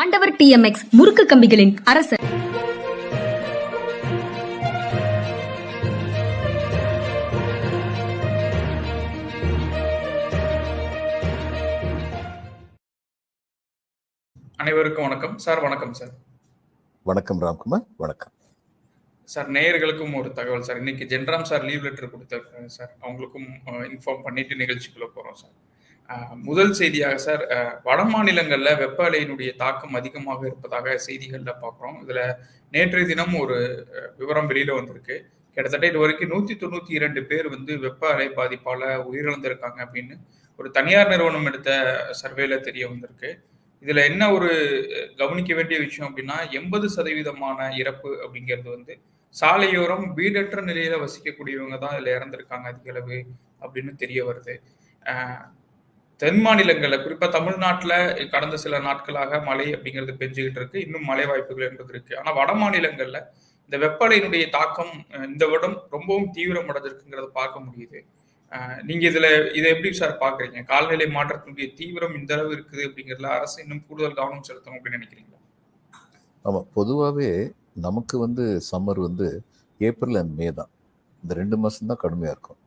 ஆண்டவர் டிஎம்எக்ஸ் முறுக்கு கம்பிகளின் அரசர். அனைவருக்கும் வணக்கம். சார் வணக்கம் சார். வணக்கம் ராம்குமார் வணக்கம். சார் நேயர்களுக்கும் ஒரு தகவல் சார். இன்னைக்கு ஜென்ராம் சார் லீவ் லெட்டர் கொடுத்தாரு சார். அவங்களுக்கும் இன்ஃபார்ம் பண்ணிட்டு நிகழ்ச்சிக்குள்ள போறோம் சார். முதல் செய்தியாக சார் வட மாநிலங்களில் வெப்ப அலையினுடைய தாக்கம் அதிகமாக இருப்பதாக செய்திகளில் பார்க்குறோம் இதில் நேற்றைய தினம் ஒரு விவரம் வெளியில் வந்திருக்கு. கிட்டத்தட்ட இது வரைக்கும் நூற்றி தொண்ணூற்றி இரண்டு பேர் வந்து வெப்ப அலை பாதிப்பால் உயிரிழந்திருக்காங்க அப்படின்னு ஒரு தனியார் நிறுவனம் எடுத்த சர்வேல தெரிய வந்திருக்கு. இதில் என்ன ஒரு கவனிக்க வேண்டிய விஷயம் அப்படின்னா எண்பது சதவீதமான இறப்பு அப்படிங்கிறது வந்து சாலையோரம் வீடற்ற நிலையில் வசிக்கக்கூடியவங்க தான் இதில் இறந்திருக்காங்க அதிக அளவு அப்படின்னு தெரிய வருது. தென் மாநிலங்கள்ல குறிப்பா தமிழ்நாட்டுல கடந்த சில நாட்களாக மழை அப்படிங்கிறது பெஞ்சுக்கிட்டு இருக்கு. இன்னும் மழை வாய்ப்புகள் என்பது இருக்கு. ஆனா வட மாநிலங்கள்ல இந்த வெப்பலையினுடைய தாக்கம் இந்த வருடம் ரொம்பவும் தீவிரம் அடைஞ்சிருக்குங்கிறத பார்க்க முடியுது. நீங்க இதுல இதை எப்படி சார் பாக்குறீங்க கால்நிலை மாற்றத்தினுடைய தீவிரம் இந்த அளவு இருக்குது அப்படிங்கிறதுல அரசு இன்னும் கூடுதல் கவனம் செலுத்தணும் அப்படின்னு நினைக்கிறீங்களா? ஆமாம் பொதுவாகவே நமக்கு வந்து சம்மர் வந்து ஏப்ரல் அண்ட் மே தான். இந்த ரெண்டு மாசம் தான் கடுமையாக இருக்கும்.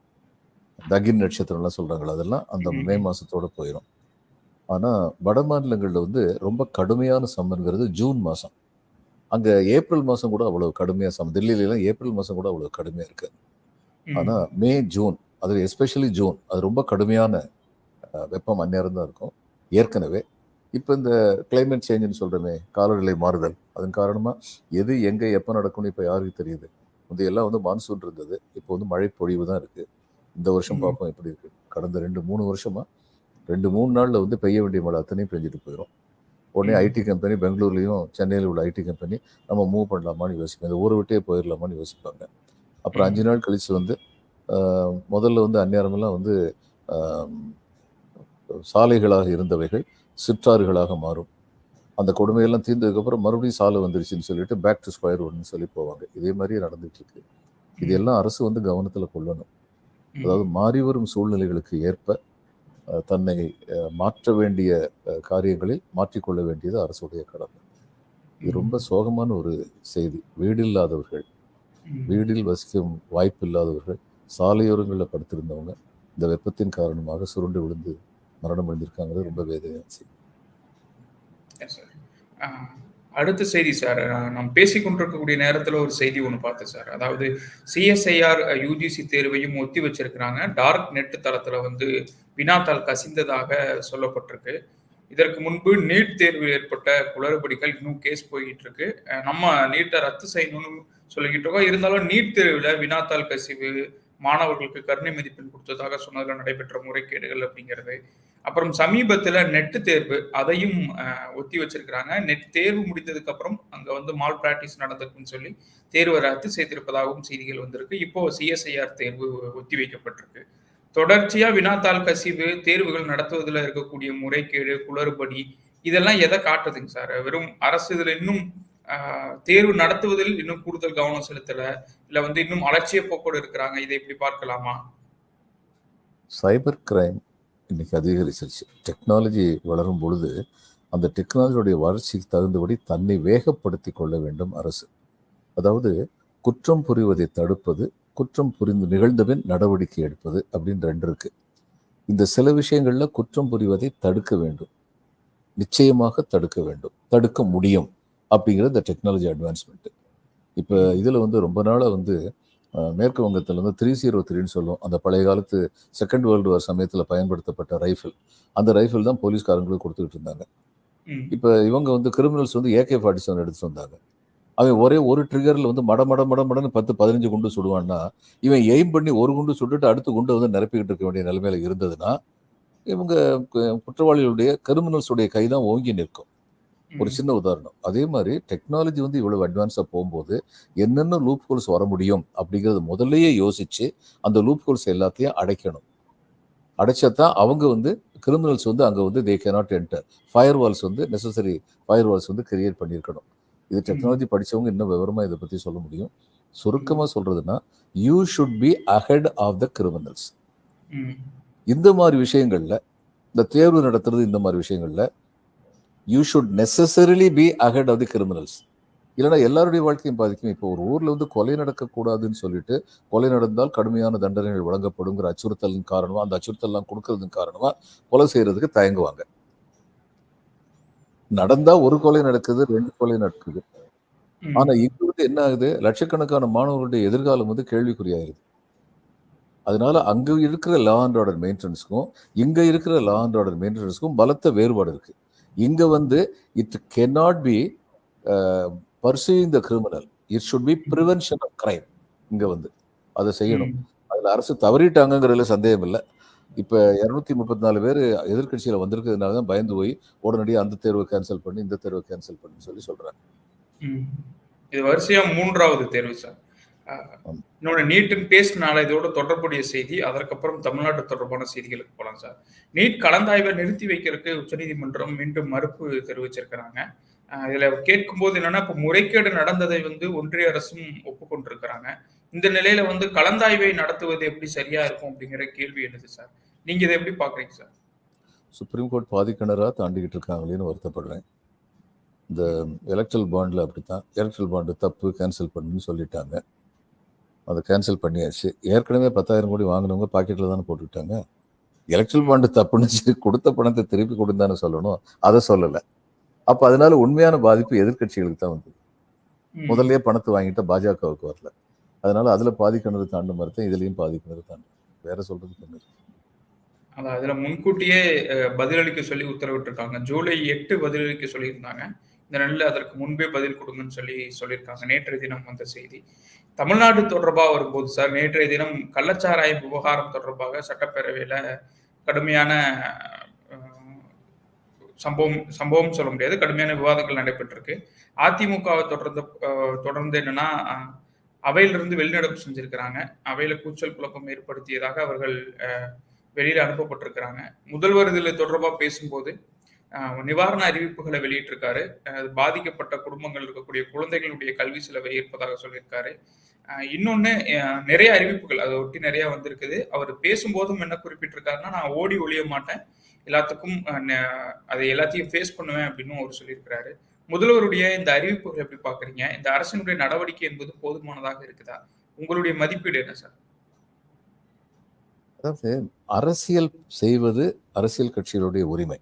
தகின் நட்சத்திரம்லாம் சொல்கிறாங்களா அதெல்லாம் அந்த ம். மாதத்தோட போயிடும் ஆனால் வட மாநிலங்களில் வந்து ரொம்ப கடுமையான சம்மர்ங்கிறது ஜூன் மாதம் அங்கே ஏப்ரல் மாதம் கூட அவ்வளோ கடுமையாக சம்மர் தில்லியிலலாம் ஏப்ரல் மாதம் கூட அவ்வளோ கடுமையாக இருக்காது. ஆனால் மே ஜூன் அது எஸ்பெஷலி ஜூன் அது ரொம்ப கடுமையான வெப்பம் அந்நேரம் தான் இருக்கும். ஏற்கனவே இப்போ இந்த கிளைமேட் சேஞ்சுன்னு சொல்கிறோமே காலநிலை மாறுதல் அதன் காரணமாக எது எங்கே எப்போ நடக்கும்னு இப்போ யாருக்கு தெரியுது? முந்தையெல்லாம் வந்து மான்சூன் இருந்தது இப்போ வந்து மழை பொழிவு தான் இருக்குது இந்த வருஷம். பார்ப்போம் எப்படி இருக்குது கடந்த ரெண்டு மூணு வருஷமாக ரெண்டு மூணு நாளில் வந்து பெய்ய வேண்டிய மழை அத்தனையும் பெஞ்சிட்டு போயிடும் உடனே. ஐடி கம்பெனி பெங்களூர்லேயும் சென்னையில் உள்ள ஐடி கம்பெனி நம்ம மூவ் பண்ணலாமான்னு யோசிப்பாங்க இந்த ஊரை விட்டே போயிடலாமான்னு யோசிப்பாங்க அப்புறம். அஞ்சு நாள் கழிச்சு வந்து முதல்ல வந்து அந்நேரமெல்லாம் வந்து சாலைகளாக இருந்தவைகள் சிற்றாறுகளாக மாறும் அந்த கொடுமையெல்லாம் தீர்ந்ததுக்கப்புறம் மறுபடியும் சாலை வந்துருச்சுன்னு சொல்லிட்டு பேக் டு ஸ்கொயர் ஒன்னு சொல்லி போவாங்க இதே மாதிரியே நடந்துட்டு இருக்கு இது எல்லாம் அரசு வந்து கவனத்தில் கொள்ளணும். அதாவது மாறி வரும் சூழ்நிலைகளுக்கு ஏற்ப தன்னை மாற்ற வேண்டிய காரியங்களில் மாற்றிக்கொள்ள வேண்டியது அரசுடைய கடமை. இது ரொம்ப சோகமான ஒரு செய்தி. வீடு இல்லாதவர்கள். வீடில் வசிக்கும் வாய்ப்பு இல்லாதவர்கள் சாலையோரங்களில் படுத்திருந்தவங்க இந்த வெப்பத்தின் காரணமாக சுருண்டு விழுந்து மரணம் அடைந்திருக்காங்கிறது ரொம்ப வேதனையான செய்தி. அடுத்த செய்தி சார் நாம் பேசிக்கொண்டிருக்கக்கூடிய நேரத்தில் ஒரு செய்தி ஒன்று பார்த்தேன் சார். அதாவது சிஎஸ்ஐஆர் யூஜிசி தேர்வையும் ஒத்தி வச்சிருக்கிறாங்க. டார்க் நெட் தளத்துல வந்து வினாத்தாள் கசிந்ததாக சொல்லப்பட்டிருக்கு. இதற்கு முன்பு நீட் தேர்வில் ஏற்பட்ட குளறுபடிகள் இன்னும் கேஸ் போய்கிட்டு இருக்கு நம்ம நீட்டை ரத்து செய்யணும்னு சொல்லிக்கிட்டு இருக்கோம். இருந்தாலும் நீட் தேர்வில் வினாத்தாள் கசிவு மாணவர்களுக்கு கருணை மதிப்பெண் கொடுத்ததாக சொன்னதில் நடைபெற்ற முறைகேடுகள் அப்படிங்கிறது. அப்புறம் சமீபத்தில் நெட் தேர்வு அதையும் ஒத்தி வச்சிருக்கிறாங்க. நெட் தேர்வு முடிந்ததுக்கு அப்புறம் அங்கே வந்து மால் பிராக்டிஸ் நடந்திருக்குன்னு சொல்லி தேர்வை ரத்து செய்திருப்பதாகவும் செய்திகள் வந்திருக்கு. இப்போ சிஎஸ்ஐஆர் தேர்வு ஒத்தி வைக்கப்பட்டிருக்கு. தொடர்ச்சியா வினாத்தாள் கசிவு தேர்வுகள் நடத்துவதில் இருக்கக்கூடிய முறைகேடு குளறுபடி இதெல்லாம் எதை காட்டுதுங்க சார்? வெறும் அரசு இதில் இன்னும் தேர்வு நடத்துவதில் இன்னும் கூடுதல் கவனம் செலுத்தல? இல்ல வந்து இன்னும் அலட்சிய போக்கோடு இருக்கிறாங்க. இதை இப்படி பார்க்கலாமா? சைபர் கிரைம் இன்னைக்கு அதிகரிச்சிருச்சு. டெக்னாலஜி வளரும் பொழுது அந்த டெக்னாலஜியுடைய வளர்ச்சிக்கு தகுந்தபடி தன்னை வேகப்படுத்தி கொள்ள வேண்டும் அரசு. அதாவது குற்றம் புரிவதை தடுப்பது குற்றம் புரிந்து நிகழ்ந்தபின் நடவடிக்கை எடுப்பது அப்படின்னு ரெண்டு இருக்கு. இந்த சில விஷயங்களில் குற்றம் புரிவதை தடுக்க வேண்டும். நிச்சயமாக தடுக்க வேண்டும். தடுக்க முடியும். அப்படிங்கிற இந்த டெக்னாலஜி அட்வான்ஸ்மெண்ட் இப்போ இதில் வந்து ரொம்ப நாளாக வந்து மேற்கு வங்கத்தில் வந்து த்ரீ ஜீரோ த்ரீன்னு சொல்லுவோம். அந்த பழைய காலத்து செகண்ட் வேர்ல்டு வார் சமயத்தில் பயன்படுத்தப்பட்ட ரைஃபிள் அந்த ரைஃபிள் தான் போலீஸ்காரங்களுக்கு கொடுத்துக்கிட்டு இருந்தாங்க. இப்போ இவங்க வந்து கிரிமினல்ஸ் வந்து ஏகே ஃபார்ட்டி செவன் எடுத்து வந்தாங்க. அவன் ஒரே ஒரு ட்ரிகரில் வந்து மட மட மட மடன்னு பத்து பதினஞ்சு குண்டு சுடுவான்னா இவன் எய்ம் பண்ணி ஒரு குண்டு சுட்டுட்டு அடுத்த குண்டு வந்து நிரப்பிக்கிட்டு இருக்க வேண்டிய நிலைமையில இருந்ததுன்னா இவங்க குற்றவாளிகளுடைய கிரிமினல்ஸுடைய கை தான் ஓங்கி நிற்கும். ஒரு சின்ன உதாரணம். அதே மாதிரி டெக்னாலஜி வந்து இவ்வளவு அட்வான்ஸாக போகும்போது என்னென்ன லூப் ஹோல்ஸ் வர முடியும் அப்படிங்கிறது முதல்லயே யோசிச்சு அந்த லூப் ஹோல்ஸ் எல்லாத்தையும் அடைக்கணும். அடைச்சதான் அவங்க வந்து கிரிமினல்ஸ் வந்து அங்கே வந்து they cannot enter fire walls வந்து நெசசரி ஃபயர் வால்ஸ் வந்து கிரியேட் பண்ணியிருக்கணும். இது டெக்னாலஜி படிச்சவங்க இன்னும் விவரமாக இதை பற்றி சொல்ல முடியும். சுருக்கமாக சொல்றதுன்னா you should be ahead of the criminals இந்த மாதிரி விஷயங்கள்ல இந்த தேர்வு நடத்துறது இந்த மாதிரி விஷயங்கள்ல you should necessarily be ahead of the criminals இல்லைன்னா எல்லாருடைய வாழ்க்கையும் பாதிக்கும். இப்போ ஒரு ஊர்ல வந்து கொலை நடக்கக்கூடாதுன்னு சொல்லிட்டு கொலை நடந்தால் கடுமையான தண்டனைகள் வழங்கப்படுங்கிற அச்சுறுத்தலின் காரணமா அந்த அச்சுறுத்தல்லாம் கொடுக்கறதுக்கு காரணமா கொலை செய்யறதுக்கு தயங்குவாங்க. நடந்தா ஒரு கொலை நடக்குது ரெண்டு கொலை நடக்குது. ம். ஆனா இங்க வந்து என்ன ஆகுது? லட்சக்கணக்கான மாணவர்களுடைய எதிர்காலம் வந்து கேள்விக்குறியாயிருது. அதனால அங்க இருக்கிற லா அண்ட் ஆர்டர் மெயின்டெனன்ஸ்க்கும் இங்க இருக்கிற லா அண்ட் ஆர்டர் மெயின்டெனன்ஸ்க்கும் பலத்த வேறுபாடு இருக்கு. இங்க வந்து it cannot be pursuing the criminal it should be prevention of crime இங்க வந்து அதை செய்யணும். அதுல அரசு தவறிட்டாங்கிறதுல சந்தேகம் இல்லை இப்ப இருநூத்தி முப்பத்தி நாலு பேர் எதிர்கட்சியில வந்திருக்கிறதுனால தான் பயந்து போய் உடனடியாக அந்த தேர்வை கேன்சல் பண்ணி இந்த தேர்வை கேன்சல் பண்ணி சொல்லி சொல்றாங்க. ம். இது வரிசையா மூன்றாவது தேர்வு சார். இன்னொன்று நீட்டுன்னு பேசினால இதோட தொடர்புடைய செய்தி அதற்கப்புறம் தமிழ்நாட்டு தொடர்பான செய்திகளுக்கு போகலாம் சார். நீட் கலந்தாய்வை நிறுத்தி வைக்கிறதுக்கு உச்சநீதிமன்றம் மீண்டும் மறுப்பு தெரிவிச்சிருக்கிறாங்க. இதுல கேட்கும்போது என்னன்னா இப்போ முறைகேடு நடந்ததை வந்து ஒன்றிய அரசும் ஒப்புக்கொண்டிருக்கிறாங்க. இந்த நிலையில வந்து கலந்தாய்வை நடத்துவது எப்படி சரியா இருக்கும் அப்படிங்கிற கேள்வி எழுது சார். நீங்க இதை எப்படி பாக்குறீங்க சார்? சுப்ரீம் கோர்ட் பாதி கிணறா தாண்டிக்கிட்டு இருக்காங்களேன்னு வருத்தப்படுறேன். இந்த எலக்ட்ரல் பாண்டில் அப்படித்தான் எலக்ட்ரல் பாண்டு தப்பு கேன்சல் பண்ணுன்னு சொல்லிட்டாங்க. அதை கேன்சல் பண்ணியாச்சு. ஏற்கனவே பத்தாயிரம் கோடி வாங்கினவங்க பாக்கெட்டில் தானே போட்டுக்கிட்டாங்க. எலக்ட்ரல் பாண்டு தப்புன்னு சொல்லி கொடுத்த பணத்தை திருப்பி கொடுந்தானே சொல்லணும். அதை சொல்லலை. அப்போ அதனால உண்மையான பாதிப்பு எதிர்க்கட்சிகளுக்கு தான் வந்தது. ம். முதல்லயே பணத்தை வாங்கிட்ட பாஜகவுக்கு வரல. அதனால அதுல பாதி கிணறு தாண்ட மறுத்தேன் இதுலயும் பாதி கிணறு தாண்டு வேற சொல்றதுக்கு இல்லை. அதான் அதுல முன்கூட்டியே பதிலளிக்க சொல்லி உத்தரவிட்டிருக்காங்க. ஜூலை எட்டு பதிலளிக்க சொல்லியிருந்தாங்க. இந்த நாளில் அதற்கு முன்பே பதில் கொடுங்கன்னு சொல்லி சொல்லியிருக்காங்க. நேற்றைய தினம் வந்த செய்தி. தமிழ்நாடு தொடர்பாக வரும்போது சார் நேற்றைய தினம் கள்ளச்சாராய விவகாரம் தொடர்பாக சட்டப்பேரவையில் கடுமையான சம்பவம் சம்பவம் சொல்ல முடியாது. கடுமையான விவாதங்கள் நடைபெற்றிருக்கு. அதிமுகவை தொடர்ந்து தொடர்ந்து என்னன்னா அவையிலிருந்து வெளிநடப்பு செஞ்சிருக்கிறாங்க. அவையில கூச்சல் குழப்பம் ஏற்படுத்தியதாக அவர்கள் வெளியில் வெளியில அனுப்பப்பட்டிருக்கிறாங்க. முதல்வர் இதில் தொடர்பாக பேசும்போது நிவாரண அறிவிப்புகளை வெளியிட்டிருக்காரு. பாதிக்கப்பட்ட குடும்பங்கள் இருக்கக்கூடிய குழந்தைகளுடைய கல்வி செலவை ஏற்பதாக சொல்லியிருக்காரு. இன்னொன்று இன்னொன்னு நிறைய அறிவிப்புகள் அதை ஒட்டி நிறைய வந்திருக்குது. அவர் பேசும்போதும் என்ன குறிப்பிட்டிருக்காருன்னா நான் ஓடி ஒழிய மாட்டேன். எல்லாத்துக்கும் அதை எல்லாத்தையும் ஃபேஸ் பண்ணுவேன் அப்படின்னு அவர் சொல்லியிருக்கிறாரு. முதல்வருடைய இந்த அறிவிப்புகள் எப்படி பாக்குறீங்க இந்த அரசினுடைய நடவடிக்கை என்பது போதுமானதாக இருக்குதா? உங்களுடைய மதிப்பீடு என்ன சார்? அதாவது அரசியல் செய்வது அரசியல் கட்சிகளுடைய உரிமை.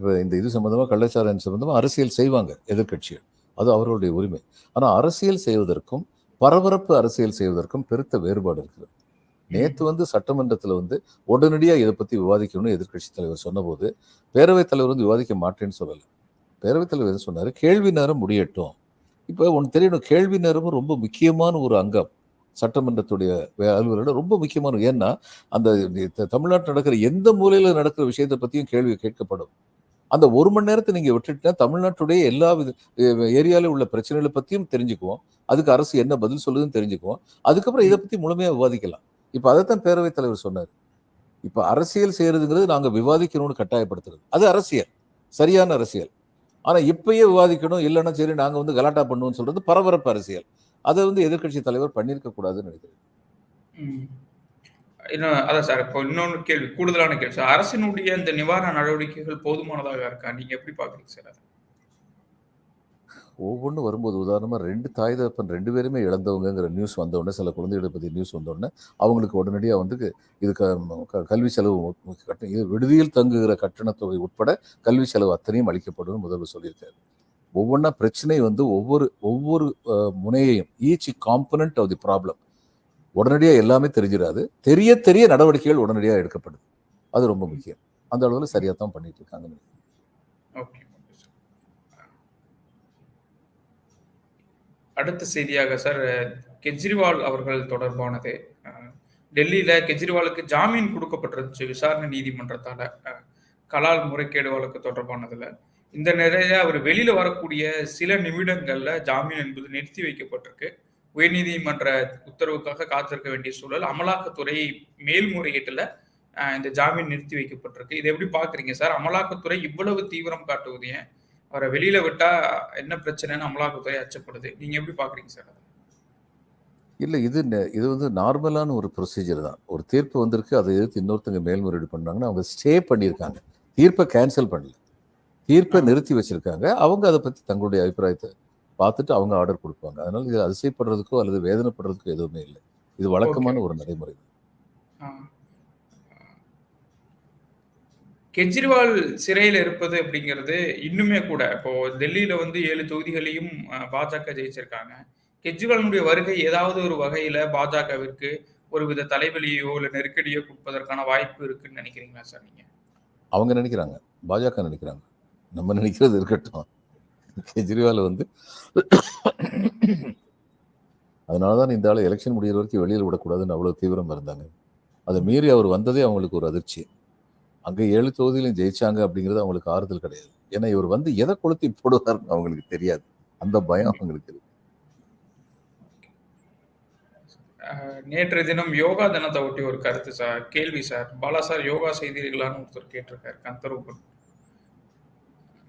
இப்போ இந்த இது சம்மந்தமாக கள்ளச்சாராயம் சம்மந்தமாக அரசியல் செய்வாங்க எதிர்கட்சிகள் அது அவர்களுடைய உரிமை. ஆனால் அரசியல் செய்வதற்கும் பரபரப்பு அரசியல் செய்வதற்கும் பெருத்த வேறுபாடு இருக்கிறது நேத்து வந்து சட்டமன்றத்தில் வந்து உடனடியாக இதை பத்தி விவாதிக்கணும்னு எதிர்க்கட்சி தலைவர் சொன்னபோது பேரவைத் தலைவர் வந்து விவாதிக்க மாட்டேன்னு சொல்லலை. பேரவைத் தலைவர் என்ன சொன்னாரு? கேள்வி நேரம் முடியட்டும். இப்போ உனக்கு தெரியணும் கேள்வி நேரமும் ரொம்ப முக்கியமான ஒரு அங்கம். சட்டமன்றத்துடைய அலுவலர்கள் ரொம்ப முக்கியமான ஏன்னா அந்த தமிழ்நாட்டில் நடக்கிற எந்த மூலையில் நடக்கிற விஷயத்தை பற்றியும் கேள்வி கேட்கப்படும். அந்த ஒரு மணி நேரத்தை நீங்க விட்டுட்டா தமிழ்நாட்டுடைய எல்லா வித ஏரியால உள்ள பிரச்சனைகளை பத்தியும் தெரிஞ்சுக்குவோம். அதுக்கு அரசு என்ன பதில் சொல்லுதுன்னு தெரிஞ்சுக்குவோம். அதுக்கப்புறம் இதை பத்தி முழுமையா விவாதிக்கலாம். இப்ப அதைத்தான் பேரவைத் தலைவர் சொன்னார். இப்ப அரசியல் செய்யறதுங்கிறது நாங்க விவாதிக்கணும்னு கட்டாயப்படுத்துறது. அது அரசியல். சரியான அரசியல். ஆனா இப்பயே விவாதிக்கணும். இல்லைன்னா சரி நாங்க வந்து கலாட்டா பண்ணுவோம்னு சொல்றது பரபரப்பு அரசியல். அதை வந்து எதிர்க்கட்சி தலைவர் பண்ணியிருக்க கூடாதுன்னு நினைக்கிறேன். இன்னும் அதான் சார் இப்போ இன்னொன்று கேள்வி கூடுதலான கேள்வி. சார் அரசினுடைய இந்த நிவாரண நடவடிக்கைகள் போதுமானதாக இருக்கா? நீங்க எப்படி பாக்குறீங்க சார் அதை? ஒவ்வொன்றும் வரும்போது உதாரணமாக ரெண்டு தாய் தகப்பன் ரெண்டு பேருமே இழந்தவங்கங்கிற நியூஸ் வந்தோடனே சில குழந்தைகளை பற்றி நியூஸ் வந்தோடனே அவங்களுக்கு உடனடியாக வந்து இது க- க- கல்வி செலவு கட்டணம் இது விடுதியில் தங்குகிற கட்டணத்தொகை உட்பட கல்வி செலவு அத்தனையும் அளிக்கப்படும் முதல்வர் சொல்லியிருக்காரு. ஒவ்வொன்றா பிரச்சனை வந்து ஒவ்வொரு ஒவ்வொரு முனையையும் each component of the problem உடனடியாக எல்லாமே தெரிஞ்சிடாது. தெரிய தெரிய நடவடிக்கைகள் உடனடியாக எடுக்கப்படுது. அது ரொம்ப முக்கியம். அந்த அளவில் சரியாக தான் பண்ணிட்டு இருக்காங்க. Okay sir. அடுத்த செய்தியாக சார் கெஜ்ரிவால் அவர்கள் தொடர்பானது. டெல்லியில கெஜ்ரிவாலுக்கு ஜாமீன் கொடுக்கப்பட்டிருந்துச்சு விசாரணை நீதிமன்றத்தால. கலால் முறைகேடு வழக்கு தொடர்பானதுல. இந்த நிலையில அவர் வெளியில வரக்கூடிய சில நிமிடங்கள்ல ஜாமீன் என்பது நிறுத்தி வைக்கப்பட்டிருக்கு. உயர்நீதிமன்ற உத்தரவுக்காக காத்திருக்க வேண்டிய சூழல் அமலாக்கத்துறை மேல்முறையீட்டுல இந்த ஜாமீன் நிறுத்தி வைக்கப்பட்டிருக்கு. இதை எப்படி பாக்குறீங்க சார்? அமலாக்கத்துறை இவ்வளவு தீவிரம் காட்டுவது ஏன்? அவரை வெளியில விட்டா என்ன பிரச்சனைன்னு அமலாக்கத்துறை அச்சப்படுது. நீங்க எப்படி பாக்குறீங்க சார்? இல்லை இது இது வந்து நார்மலான ஒரு ப்ரொசீஜர் தான். ஒரு தீர்ப்பு வந்திருக்கு அதை எதிர்த்து இன்னொருத்தங்க மேல்முறையீடு பண்ணாங்கன்னா அவங்க ஸ்டே பண்ணியிருக்காங்க. தீர்ப்பை கேன்சல் பண்ணல. தீர்ப்பை நிறுத்தி வச்சிருக்காங்க. அவங்க அதை பத்தி தங்களுடைய அபிப்பிராயத்தை பார்த்துட்டு அவங்க ஆர்டர் கொடுப்பாங்க. அதனால இது அதிசயப்படுறதுக்கோ அல்லது வேதனைப்படுறதுக்கோ எதுவுமே இல்லை. இது வழக்கமான ஒரு நடைமுறை. கெஜ்ரிவால் சிறையில் இருப்பது அப்படிங்கிறது இன்னுமே கூட இப்போ டெல்லியில வந்து ஏழு தொகுதிகளையும் பாஜக ஜெயிச்சிருக்காங்க. கெஜ்ரிவாலினுடைய வருகை ஏதாவது ஒரு வகையில பாஜகவிற்கு ஒருவித தலைவலியோ இல்ல நெருக்கடியோ கொடுப்பதற்கான வாய்ப்பு இருக்குன்னு நினைக்கிறீங்களா சார் நீங்க? அவங்க நினைக்கிறாங்க. பாஜக நினைக்கிறாங்க. நம்ம நினைக்கிறது இருக்கட்டும். கெஜ்ரிவால் வந்து அதனால தான் இந்த ஆள் எலெக்ஷன் முடிகிற வரைக்கும் வெளியில் விடக்கூடாதுன்னு அவ்வளோ தீவிரம் இருந்தாங்க. அதை மீறி அவர் வந்ததே அவங்களுக்கு ஒரு அதிர்ச்சி. அங்கே ஏழு தொகுதியிலும் ஜெயிச்சாங்க அப்படிங்கிறது அவங்களுக்கு ஆறுதல் கிடையாது. ஏன்னா இவர் வந்து எதை கொளுத்தி போடுவார்னு அவங்களுக்கு தெரியாது. அந்த பயம் அவங்களுக்கு இருக்கு. நேற்று தினம் யோகா தினத்தை ஒட்டி ஒரு கருத்து சார் கேள்வி சார். பாலா சார் யோகா செய்தீர்களான்னு ஒருத்தர் கேட்டிருக்காரு கந்தரூபன்.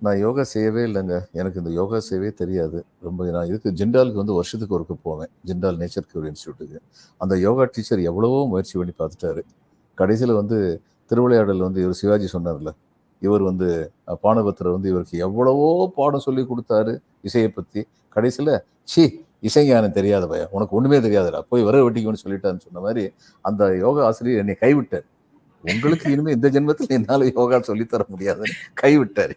நான் யோகா செய்யவே இல்லைங்க. எனக்கு இந்த யோகா செய்யவே தெரியாது. ரொம்ப நான் இதுக்கு ஜிண்டாலுக்கு வந்து வருஷத்துக்கு ஒருக்கு போவேன். ஜிண்டால் நேச்சர் கியூர் இன்ஸ்டியூட்டுக்கு. அந்த யோகா டீச்சர் எவ்வளவோ முயற்சி பண்ணி பார்த்துட்டாரு. கடைசியில் வந்து திருவிளையாடல் வந்து இவர் சிவாஜி சொன்னார்ல. இவர் வந்து அஹ், பானபத்திரர் வந்து இவருக்கு எவ்வளவோ பாடம் சொல்லி கொடுத்தாரு இசையை பற்றி கடைசியில் சி இசைஞானம் தெரியாத பையன். உனக்கு ஒன்றுமே தெரியாதுடா. போய் வர வெட்டிக்கணும்னு சொல்லிட்டான்னு சொன்ன மாதிரி அந்த யோகா ஆசிரியர் என்னை கைவிட்டார். உங்களுக்கு இனிமே இந்த ஜென்மத்தில் என்னால் யோகா சொல்லித்தர முடியாதுன்னு கைவிட்டாரு.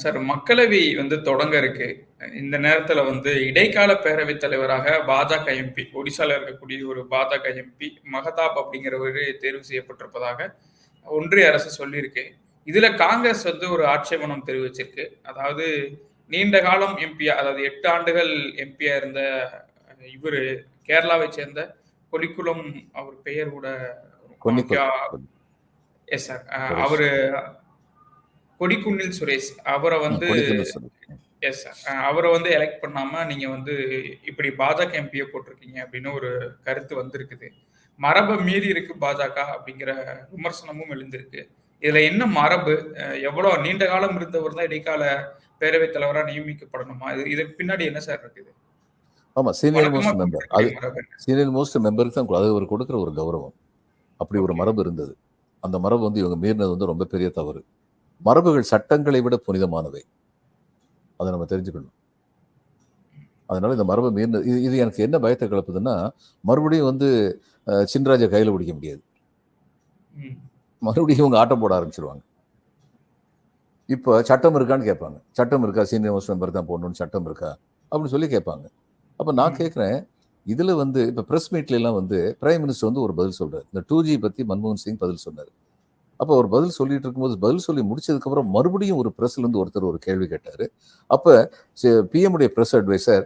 சார் மக்களவை வந்து தொடங்க இருக்கு. இந்த நேரத்துல வந்து இடைக்கால பேரவைத் தலைவராக பாஜக எம்பி ஒடிசால இருக்கக்கூடிய ஒரு பாஜக எம்பி மகதாப் அப்படிங்கிறவர் தேர்வு செய்யப்பட்டிருப்பதாக ஒன்றிய அரசு சொல்லியிருக்கு. இதுல காங்கிரஸ் வந்து ஒரு ஆட்சேபனம் தெரிவிச்சிருக்கு. அதாவது நீண்ட காலம் எம்பியா அதாவது எட்டு ஆண்டுகள் எம்பியா இருந்த இவரு கேரளாவை சேர்ந்த கொலிக்குளம் அவர் பெயர் கூட. எஸ் சார் அவரு கொடிக்குன்னில் சுரேஷ் அவரை வந்து. எஸ் சார் அவரை வந்து எலெக்ட் பண்ணாம நீங்க வந்து இப்படி பாஜக எம்பியை போட்டிருக்கீங்க அப்படின்னு ஒரு கருத்து வந்திருக்குது. மரபை மீறி இருக்கு பாஜக அப்படிங்கிற விமர்சனமும் எழுந்திருக்கு. இதுல என்ன மரபு? எவ்வளவு நீண்ட காலம் இருந்தவர் தான் இடைக்கால பேரவைத் தலைவரா நியமிக்கப்படணுமா? இது இதுக்கு பின்னாடி என்ன சார் இருக்குது? ஆமா சீனியர் மோஸ்ட் மெம்பர். அது? சீனியர் மோஸ்ட் மெம்பருக்கு தான் அது ஒரு கொடுக்குற ஒரு கௌரவம். அப்படி ஒரு. மரபு இருந்தது. அந்த மரபு வந்து இவங்க மீறினது வந்து ரொம்ப பெரிய தவறு. மரபுகள் சட்டங்களை விட புனிதமானவை. அதை நம்ம தெரிஞ்சுக்கணும். அதனால இந்த மரபை மீறினது இது இது எனக்கு என்ன பயத்தை கிளப்புதுன்னா மறுபடியும் வந்து சின்ராஜை கையில் பிடிக்க முடியாது. மறுபடியும் இவங்க ஆட்டம் போட ஆரம்பிச்சிருவாங்க. இப்போ சட்டம் இருக்கான்னு கேட்பாங்க. சட்டம் இருக்கா? சீனியர் மோஸ்ட் மெம்பர் தான் போடணும்னு சட்டம் இருக்கா? அப்படின்னு சொல்லி கேட்பாங்க. அப்போ நான். கேட்குறேன் இதில் வந்து இப்போ ப்ரெஸ் மீட்லாம் வந்து பிரைம் மினிஸ்டர் வந்து ஒரு பதில் சொல்றாரு. இந்த டூ ஜி பற்றி மன்மோகன் சிங் பதில் சொன்னார். அப்போ ஒரு பதில் சொல்லிட்டு இருக்கும்போது பதில் சொல்லி முடிச்சதுக்கப்புறம் மறுபடியும் ஒரு ப்ரெஸ்ல இருந்து ஒருத்தர் ஒரு கேள்வி கேட்டார். அப்போ பிஎம் உடைய press adviser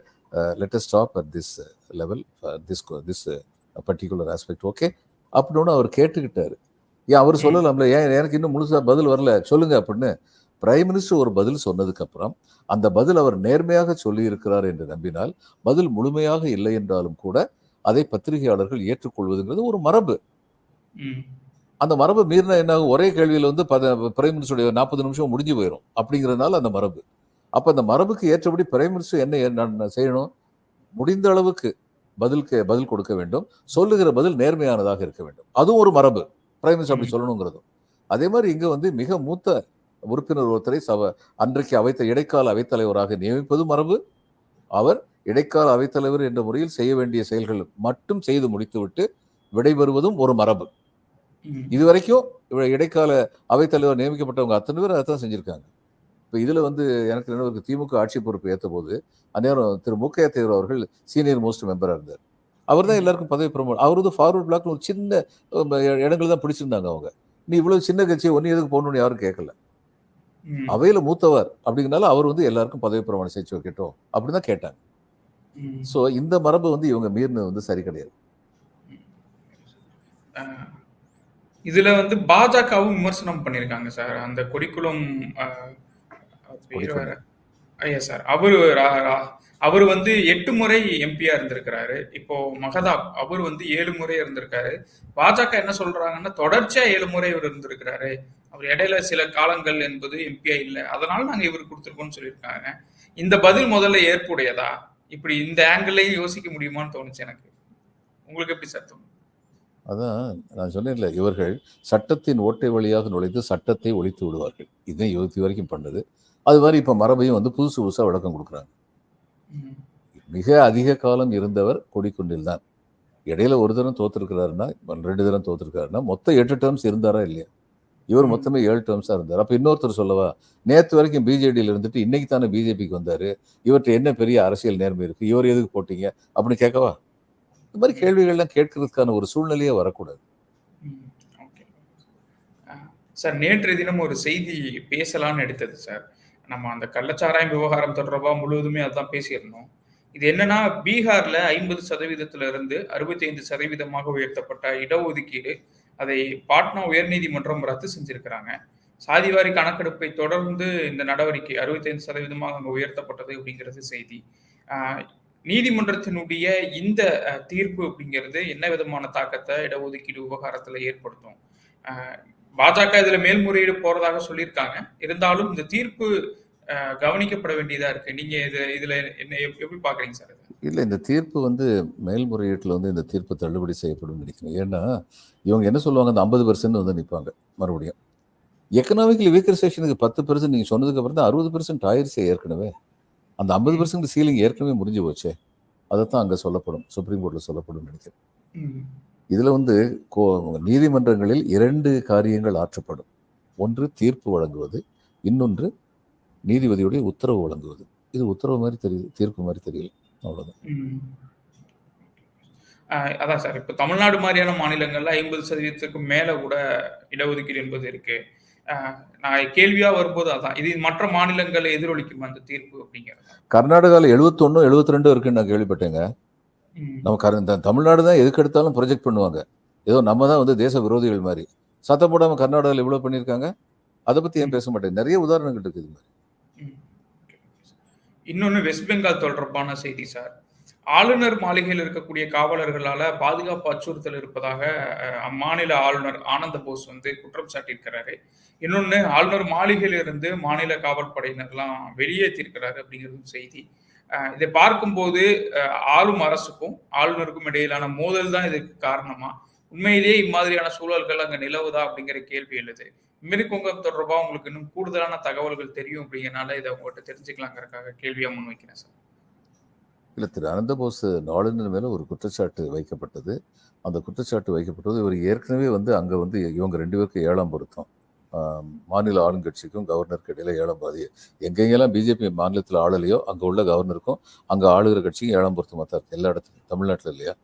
let stop at this level this this particular aspect okay அப்படின்னு அவர் கேட்டுக்கிட்டாரு. ஏன் அவர் சொல்லலாம்ல ஏன் எனக்கு இன்னும் முழுசா பதில் வரல சொல்லுங்க அப்படின்னு. பிரைம் மினிஸ்டர் ஒரு பதில் சொன்னதுக்கு அப்புறம் அந்த பதில் அவர் நேர்மையாக சொல்லி இருக்கிறார் என்று நம்பினால் பதில் முழுமையாக இல்லை என்றாலும் கூட அதை பத்திரிகையாளர்கள் ஏற்றுக்கொள்வதுங்கிறது ஒரு மரபு. அந்த மரபு மீறினா என்ன? ஒரே கேள்வியில் வந்து பத பிரைம் மினிஸ்டருடைய நாற்பது நிமிஷம் முடிஞ்சு போயிடும் அப்படிங்கிறதுனால அந்த மரபு. அப்போ அந்த மரபுக்கு ஏற்றபடி பிரைம் மினிஸ்டர் என்ன செய்யணும்? முடிந்த அளவுக்கு பதிலுக்கு பதில் கொடுக்க வேண்டும். சொல்லுகிற பதில் நேர்மையானதாக இருக்க வேண்டும். அதுவும் ஒரு மரபு. பிரைம் மினிஸ்டர் அப்படி. சொல்லணுங்கிறதும். அதே மாதிரி இங்க வந்து மிக மூத்த உறுப்பினர் ஒருத்தரை சப அன்றைக்கு அவைத்த இடைக்கால அவைத்தலைவராக நியமிப்பது மரபு. அவர் இடைக்கால அவைத்தலைவர் என்ற முறையில் செய்ய வேண்டிய செயல்கள் மட்டும் செய்து முடித்துவிட்டு விடைபெறுவதும் ஒரு மரபு. ம். இது வரைக்கும் இவ- இடைக்கால அவைத்தலைவர் நியமிக்கப்பட்டவங்க அத்தனை பேர் அதைத்தான் செஞ்சிருக்காங்க. இப்போ இதுல வந்து எனக்கு நினைவுக்கு திமுக ஆட்சி பொறுப்பு ஏற்ற போது அந்நேரம் திரு மு க தேவர் அவர்கள் சீனியர் மோஸ்ட் மெம்பரா இருந்தார். அவர் தான் எல்லாருக்கும் பதவி பிரமோ அவர் வந்து ஃபார்வர்ட் பிளாக்ல ஒரு சின்ன இடங்கள் தான் பிடிச்சிருந்தாங்க அவங்க. நீ இவ்வளவு சின்ன கட்சி ஒன்னு எதுக்கு போகணும்னு யாரும் கேட்கல. அவையில மூத்தவர் அப்படிங்கறனால அவர் வந்து எல்லாருக்கும் பதவி பிரமாணம் செய்து வைக்கட்டும் அப்படின்னு தான் கேட்டாங்க. ஸோ இந்த மரபு வந்து இவங்க மீறினது வந்து சரி கிடையாது. இதுல வந்து பாஜகவும் விமர்சனம் பண்ணியிருக்காங்க சார். அந்த கொடிக்குளம் ஐயா சார் அவரு அவர் வந்து எட்டு முறை எம்பியா இருந்திருக்கிறாரு. இப்போ மகதாப் அவர் வந்து ஏழு முறை இருந்திருக்காரு. பாஜக என்ன சொல்றாங்கன்னா தொடர்ச்சியா ஏழு முறை இவர் இருந்திருக்கிறாரு. அவர் இடையில சில காலங்கள் என்பது எம்பியா இல்லை. அதனால நாங்க இவர் கொடுத்துருக்கோம்னு சொல்லியிருக்காங்க. இந்த பதில் முதல்ல ஏற்புடையதா? இப்படி இந்த ஆங்கிள்லையும் யோசிக்க முடியுமான்னு தோணுச்சு எனக்கு. உங்களுக்கு எப்படி சார் தோணும் அதான் நான் சொன்னேன்ல இவர்கள் சட்டத்தின் ஓட்டை வழியாக நுழைந்து சட்டத்தை ஒழித்து விடுவார்கள். இதுதான் இருபத்தி வரைக்கும் பண்ணது. அது மாதிரி இப்போ மரபையும் வந்து புதுசு புதுசாக விளக்கம் கொடுக்குறாங்க. மிக அதிக காலம் இருந்தவர் கொடிக்குண்டில் தான். இடையில ஒரு தரம் தோத்துருக்கிறாருன்னா ரெண்டு தரம் தோத்துருக்காருன்னா மொத்தம் எட்டு டேர்ம்ஸ் இருந்தாரா இல்லையா? இவர். மொத்தமே ஏழு டேர்ம்ஸாக இருந்தார். அப்போ இன்னொருத்தர் சொல்லவா நேற்று வரைக்கும் பிஜேடியில் இருந்துட்டு இன்னைக்கு தானே பிஜேபிக்கு வந்தார். இவர்கிட்ட என்ன பெரிய அரசியல் நேர்மை இருக்குது இவர் எதுக்கு போட்டீங்க? அப்படின்னு கேட்கவா? இந்த மாதிரி கேள்விகள்லாம் கேட்கறதுக்கான ஒரு சூழ்நிலையே வரக்கூடாது. சார் நேற்று தினம் ஒரு செய்தி பேசலாம்னு எடுத்தது சார். நம்ம அந்த கள்ளச்சாராயம் விவகாரம் தொடர்பா முழுவதுமே அதான் பேசியிருந்தோம். இது என்னன்னா பீகார்ல ஐம்பது சதவீதத்துல இருந்து அறுபத்தி ஐந்து சதவீதமாக உயர்த்தப்பட்ட இடஒதுக்கீடு அதை பாட்னா உயர்நீதிமன்றம் ரத்து செஞ்சிருக்கிறாங்க. சாதிவாரி கணக்கெடுப்பை தொடர்ந்து இந்த நடவடிக்கை அறுபத்தைந்து சதவீதமாக அங்கே உயர்த்தப்பட்டது அப்படிங்கிறது செய்தி. நீதிமன்றத்தினுடைய இந்த தீர்ப்பு அப்படிங்கிறது என்ன விதமான தாக்கத்தை இடஒதுக்கீடு விவகாரத்தில் ஏற்படுத்தும்? பாஜக இதில் மேல்முறையீடு போறதாக சொல்லியிருக்காங்க. இருந்தாலும் இந்த தீர்ப்பு கவனிக்கப்பட வேண்டியதா இருக்கு. நீங்க இது இதுல என்ன எப்படி பாக்குறீங்க சார் இல்லை இந்த தீர்ப்பு வந்து மேல்முறையீட்டில் வந்து இந்த தீர்ப்பு தள்ளுபடி செய்யப்படும் நினைக்கிறேன். ஏன்னா இவங்க என்ன சொல்லுவாங்க? அந்த ஐம்பது பெர்சன்ட் வந்து நிற்பாங்க மறுபடியும். எக்கனாமிக்கலி வீக்கர் செக்ஷனுக்கு பத்து பெர்சன்ட் நீங்கள் சொன்னதுக்கு அப்புறம் தான் அறுபது பெர்சன்ட் ஆயிடுச்சு ஏற்கனவே. அந்த ஐம்பது பெர்சன்ட் சீலிங் ஏற்கனவே முடிஞ்சு போச்சே. அதைத்தான் அங்கே சொல்லப்படும் சுப்ரீம் கோர்ட்டில் சொல்லப்படும் நினைக்கிறேன். இதில் வந்து கோ நீதிமன்றங்களில் இரண்டு காரியங்கள் ஆற்றப்படும். ஒன்று தீர்ப்பு வழங்குவது இன்னொன்று நீதிபதியுடைய உத்தரவு வழங்குவது. இது உத்தரவு மாதிரி தெரியுது தீர்ப்பு மாதிரி தெரியல. அவ்வளோதான் அதான் சார். இப்ப தமிழ்நாடு மாதிரியான மாநிலங்கள்ல ஐம்பது சதவீதத்துக்கு மேல கூட இடஒதுக்கீடு என்பது இருக்கு. நான் கேள்வியா வரும்போது அதான். இது மற்ற மாநிலங்களை எதிரொலிக்கும் அந்த தீர்ப்பு அப்படிங்கிறது கர்நாடகாவில் எழுபத்தொன்னு எழுபத்தி ரெண்டு இருக்குன்னு நான் கேள்விப்பட்டேங்க. நம்ம கர தமிழ்நாடு தான் எதுக்கு எடுத்தாலும் ப்ரொஜெக்ட் பண்ணுவாங்க. ஏதோ நம்ம தான் வந்து தேச விரோதிகள் மாதிரி. சத்தம் போடாமல் கர்நாடகாவில் எவ்வளோ பண்ணியிருக்காங்க. அதை பற்றி ஏன் பேச மாட்டேன். நிறைய உதாரணங்கள் இருக்குது இது மாதிரி. இன்னொன்று வெஸ்ட் பெங்கால் தொடர்பான செய்தி சார். ஆளுநர் மாளிகையில் இருக்கக்கூடிய காவலர்களால் பாதுகாப்பு அச்சுறுத்தல் இருப்பதாக அம்மாநில ஆளுநர் ஆனந்த போஸ் வந்து குற்றம் சாட்டியிருக்கிறாரு. இன்னொன்று ஆளுநர் மாளிகையிலிருந்து மாநில காவல் படையினர்லாம் வெளியேற்றிருக்கிறாரு அப்படிங்கிறதும் செய்தி. இதை பார்க்கும்போது ஆளும் அரசுக்கும் ஆளுநருக்கும் இடையிலான மோதல் தான் இதுக்கு காரணமா? உண்மையிலேயே இம்மாதிரியான சூழல்கள் அங்கே நிலவுதா அப்படிங்கிற கேள்வி எழுது. மிருகங்கம் தொடர்பாக உங்களுக்கு இன்னும் கூடுதலான தகவல்கள் தெரியும் அப்படிங்கிறனால இதை உங்கள்கிட்ட தெரிஞ்சுக்கலாங்கிறக்காக கேள்வியாக முன் வைக்கிறேன் சார். இல்லை திரு அனந்தபோஸ் ஆளுநர் மேலே ஒரு குற்றச்சாட்டு வைக்கப்பட்டது. அந்த குற்றச்சாட்டு வைக்கப்பட்டது இவர் ஏற்கனவே வந்து அங்கே வந்து இவங்க ரெண்டு பேருக்கும் ஏழாம் பொருத்தம். மாநில ஆளுங்கட்சிக்கும் கவர்னருக்கு இடையில ஏழாம் பாதி எங்கெங்கெல்லாம் பிஜேபி மாநிலத்தில் ஆளலையோ அங்கே உள்ள கவர்னருக்கும் அங்கே ஆளுகிற கட்சிக்கும் ஏழாம் பொருத்தமாக தான் இருக்குது எல்லா இடத்துலையும் தமிழ்நாட்டில் இல்லையா?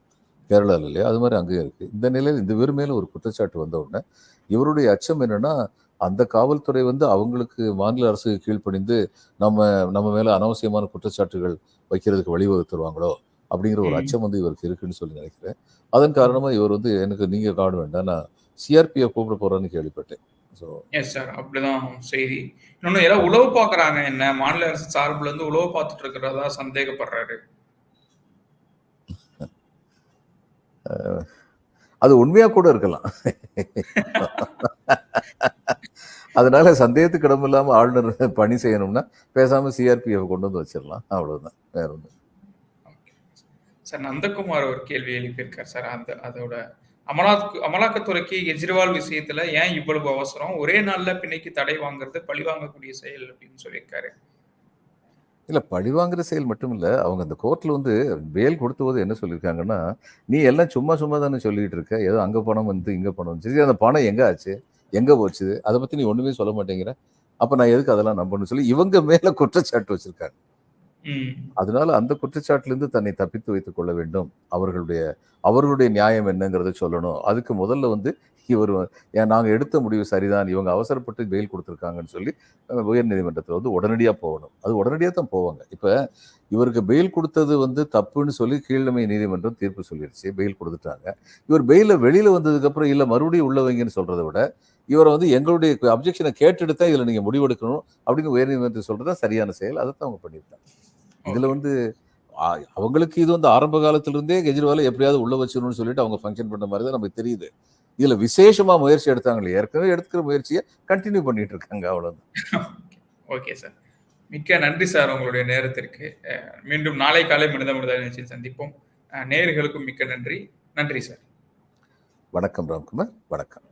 கேரளாவில் இல்லையா? அது மாதிரி அங்கேயும் இருக்குது இந்த நிலையில் இந்த பேர் மேலே ஒரு குற்றச்சாட்டு வந்த உடனே இவருடைய அச்சம் என்னன்னா அந்த காவல்துறை வந்து அவங்களுக்கு மாநில அரசு கீழ்ப்பணிந்து நம்ம நம்ம மேலே அனாவசியமான குற்றச்சாட்டுகள் வைக்கிறதுக்கு வழிவகுத்துருவாங்களோ அப்படிங்கிற ஒரு. அச்சம் வந்து இவருக்கு இருக்குன்னு சொல்லி நினைக்கிறேன். அதன் காரணமாக இவர் வந்து எனக்கு நீங்கள் கார்டு வேண்டாம் நான் சிஆர்பிஎஃப் கூப்பிட போகிறேன்னு கேள்விப்பட்டேன். ஸோ எஸ் சார் அப்படிதான் செய்தி. இன்னொன்னு ஏதாவது உளவு பாக்குறாங்க என்ன? மாநில அரசு சார்புல இருந்து உளவு பார்த்துட்டு இருக்கிறதா சந்தேகப்படுறாரு. அது உண்மையாக கூட இருக்கலாம். அதனால சந்தேகத்துக்கு இடம் இல்லாமல் ஆளுநர் பணி செய்யணும்னா பேசாமல் சிஆர்பிஎஃப் கொண்டு வந்து வச்சிடலாம். அவ்வளவுதான். வேற ஒன்று சார் நந்தகுமார் ஒரு கேள்வி எழுப்பியிருக்கார் சார். அந்த அதோட அமலாக்கு அமலாக்கத்துறைக்கு கெஜ்ரிவால் விஷயத்துல ஏன் இவ்வளவு அவசரம்? ஒரே நாள்ல பின்னைக்கு தடை வாங்குறது பழி வாங்கக்கூடிய செயல் அப்படின்னு சொல்லியிருக்காரு. இல்லை பழி வாங்குற செயல் மட்டும் இல்லை அவங்க அந்த கோர்ட்டில் வந்து பேல் கொடுத்த போது என்ன சொல்லியிருக்காங்கன்னா நீ எல்லாம் சும்மா சும்மா தானே சொல்லிட்டு இருக்க. ஏதோ அங்கே பணம் வந்து இங்கே பணம் வந்து. சரி அந்த பணம் எங்கே ஆச்சு? எங்கே போச்சு? அதை பற்றி நீ ஒன்றுமே சொல்ல மாட்டேங்கிற. அப்போ நான் எதுக்கு அதெல்லாம் நம்பணும்னு சொல்லி இவங்க மேலே குற்றச்சாட்டு வச்சிருக்காங்க. அதனால அந்த குற்றச்சாட்டிலிருந்து தன்னை தப்பித்து வைத்துக் கொள்ள வேண்டும். அவர்களுடைய அவர்களுடைய நியாயம் என்னங்கிறத சொல்லணும். அதுக்கு முதல்ல வந்து இவர் நாங்கள் எடுத்த முடிவு சரிதான். இவங்க அவசரப்பட்டு பெயில் கொடுத்துருக்காங்கன்னு சொல்லி அஹ், உயர்நீதிமன்றத்தில் வந்து உடனடியாக போகணும். அது உடனடியாக தான் போவாங்க. இப்போ இவருக்கு பெயில் கொடுத்தது வந்து தப்புன்னு சொல்லி கீழமை நீதிமன்றம் தீர்ப்பு சொல்லிருச்சு. பெயில் கொடுத்துட்டாங்க. இவர் பெயிலில் வெளியில் வந்ததுக்கப்புறம் இல்லை மறுபடியும் உள்ள வைங்கன்னு சொல்கிறத விட இவரை வந்து எங்களுடைய அப்ஜெக்ஷனை கேட்டுட்டு தான் இதில் நீங்கள் முடிவெடுக்கணும் அப்படின்னு உயர்நீதிமன்றம் சொல்கிறது தான் சரியான செயல். அதை தான் அவங்க பண்ணியிருக்காங்க. இதுல வந்து அவங்களுக்கு இது வந்து ஆரம்ப காலத்துல இருந்தே கெஜ்ரிவாலை எப்படியாவது உள்ள வச்சிடணும்னு சொல்லிட்டு அவங்க ஃபங்க்ஷன் பண்ண மாதிரி தான் நமக்கு தெரியுது. இதுல விசேஷமா முயற்சி எடுத்தாங்களே ஏற்கனவே எடுத்துக்கிற முயற்சியை கண்டினியூ பண்ணிட்டு இருக்காங்க அவ்வளவுதான். ஓகே சார் மிக்க நன்றி சார் உங்களுடைய நேரத்திற்கு. மீண்டும் நாளை காலை மனித மனித நிகழ்ச்சியில் சந்திப்போம். அஹ், நேயர்களுக்கும் மிக்க நன்றி. நன்றி சார் வணக்கம் ராம்குமார். வணக்கம்.